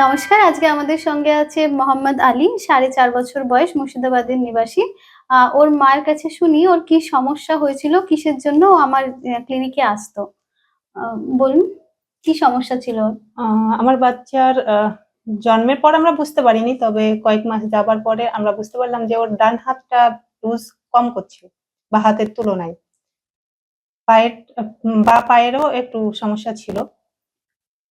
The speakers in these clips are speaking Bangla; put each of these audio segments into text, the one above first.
নমস্কার, আজকে আমাদের সঙ্গে আছে মোহাম্মদ আলী, সাড়ে চার বছর বয়স, মুর্শিদাবাদের নিবাসী। ওর মায়ের কাছে শুনি ওর কি সমস্যা হয়েছিল, কিসের জন্য আমার ক্লিনিকে আসতো? বলুন, কি সমস্যা ছিল আমার বাচ্চার জন্মের পর আমরা বুঝতে পারিনি, তবে কয়েক মাস যাবার পরে আমরা বুঝতে পারলাম যে ওর ডান হাতটা ইউজ কম করছে বা হাতের তুলনায়। পায়ের বা পায়েরও একটু সমস্যা ছিল।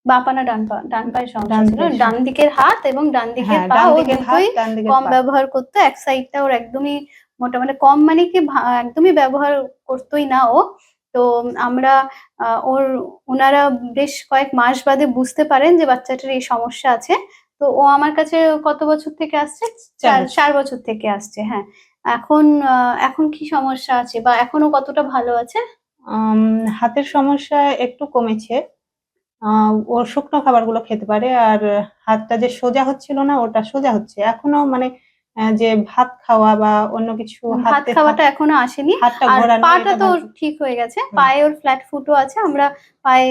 বাঁ পা না ডান পা ডান পায়ের সমস্যা ছিল। দিকের ডান দিকের হাত এবং ডান দিকের হ্যাঁ পা ও দিকের দুটোই কম ব্যবহার করতো। এক সাইডটা ওর একদমই মোটামুটি কম মানে কি একদমই ব্যবহার করতোই না ও। তো আমরা ওর ওনারা বেশ কয়েক মাস বাদে বুঝতে পারেন যে বাচ্চাটার এই সমস্যা আছে। তো ও আমার কাছে কত বছর থেকে আসছে? চার বছর। চার বছর থেকে আসছে হ্যাঁ। এখন এখন কি সমস্যা আছে বা এখনও কতটা ভালো আছে? হাতের সমস্যা একটু কমেছে। আহ, ও শুকনো খাবারগুলো খেতে পারে আর হাতটা যে সোজা হচ্ছিল না ওটা সোজা হচ্ছে। এখনও মানে যে ভাত খাওয়া বা অন্য কিছু ভাত খাওয়াটা এখনও আসেনি। আর পাটা তো ঠিক হয়ে গেছে। পায়ে ওর ফ্ল্যাট ফুটও আছে আমরা পায়ে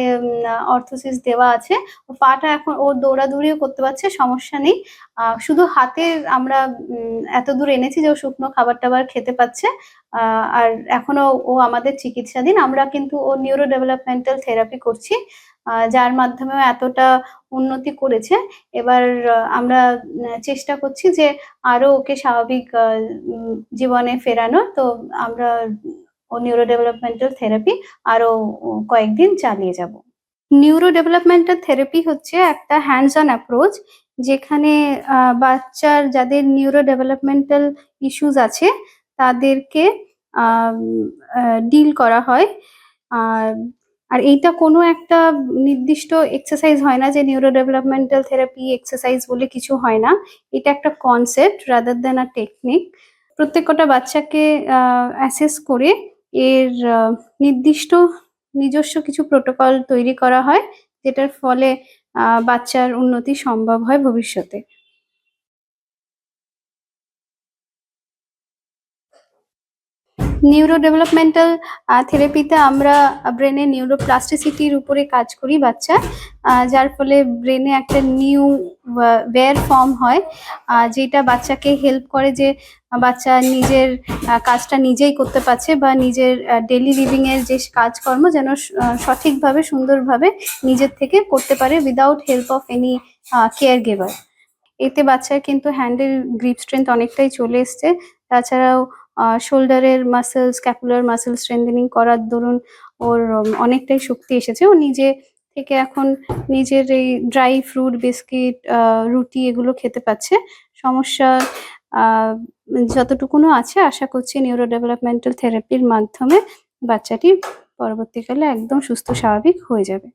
অর্থোসিস দেওয়া আছে। ও পাটা এখন ও দৌড়াদৌড়িও করতে পারছে সমস্যা নেই। আহ, শুধু হাতের আমরা এত দূর এনেছি যে ও শুকনো খাবার টাবার খেতে পাচ্ছে আহ, আর এখনও ও আমাদের চিকিৎসাধীন। আমরা কিন্তু ও নিউরো ডেভেলপমেন্টাল থেরাপি করছি। যার মাধ্যমে এতটা উন্নতি করেছে। এবার আমরা চেষ্টা করছি যে আরও ওকে স্বাভাবিক জীবনে ফেরানো তো আমরা ও নিউরো ডেভেলপমেন্টাল থেরাপি আরও কয়েকদিন চালিয়ে যাব। নিউরো ডেভেলপমেন্টাল থেরাপি হচ্ছে একটা হ্যান্ডস অন অ্যাপ্রোচ যেখানে বাচ্চার যাদের নিউরো ডেভেলপমেন্টাল ইস্যুস আছে, তাদেরকে ডিল করা হয়। আর আর এইটা কোনো একটা নির্দিষ্ট এক্সারসাইজ হয় না যে নিউরো ডেভেলপমেন্টাল থেরাপি এক্সারসাইজ বলে কিছু হয় না। এটা একটা concept rather than a technique প্রত্যেকটা বাচ্চাকে অ্যাসেস করে এর নির্দিষ্ট নিজস্ব কিছু প্রোটোকল তৈরি করা হয়, যেটার ফলে বাচ্চার উন্নতি সম্ভব হয় ভবিষ্যতে। নিউরো ডেভেলপমেন্টাল থেরাপিতে আমরা ব্রেনের নিউরোপ্লাস্টিসিটির উপরে কাজ করি বাচ্চা যার ফলে ব্রেনে একটা নিউ ওয়্যার ফর্ম হয় যেটা বাচ্চাকে হেল্প করে যে বাচ্চা নিজের কাজটা নিজেই করতে পারছে বা নিজের ডেলি লিভিংয়ের যে কাজকর্ম যেন সঠিকভাবে, সুন্দরভাবে নিজের থেকে করতে পারে without help of any care giver এতে বাচ্চার কিন্তু হ্যান্ডেল গ্রিপ স্ট্রেংথ অনেকটাই চলে এসছে। তাছাড়াও শোল্ডারের মাসেলস ক্যাপুলার মাসেল স্ট্রেন্থেনিং করার দরুন ওর অনেকটাই শক্তি এসেছে। ও নিজে থেকে এখন নিজের এই ড্রাই ফ্রুট বিস্কিট রুটি এগুলো খেতে পাচ্ছে। সমস্যা যতটুকুনও আছে আশা করছি নিউরো ডেভেলপমেন্টাল থেরাপির মাধ্যমে বাচ্চাটি পরবর্তীকালে একদম সুস্থ, স্বাভাবিক হয়ে যাবে।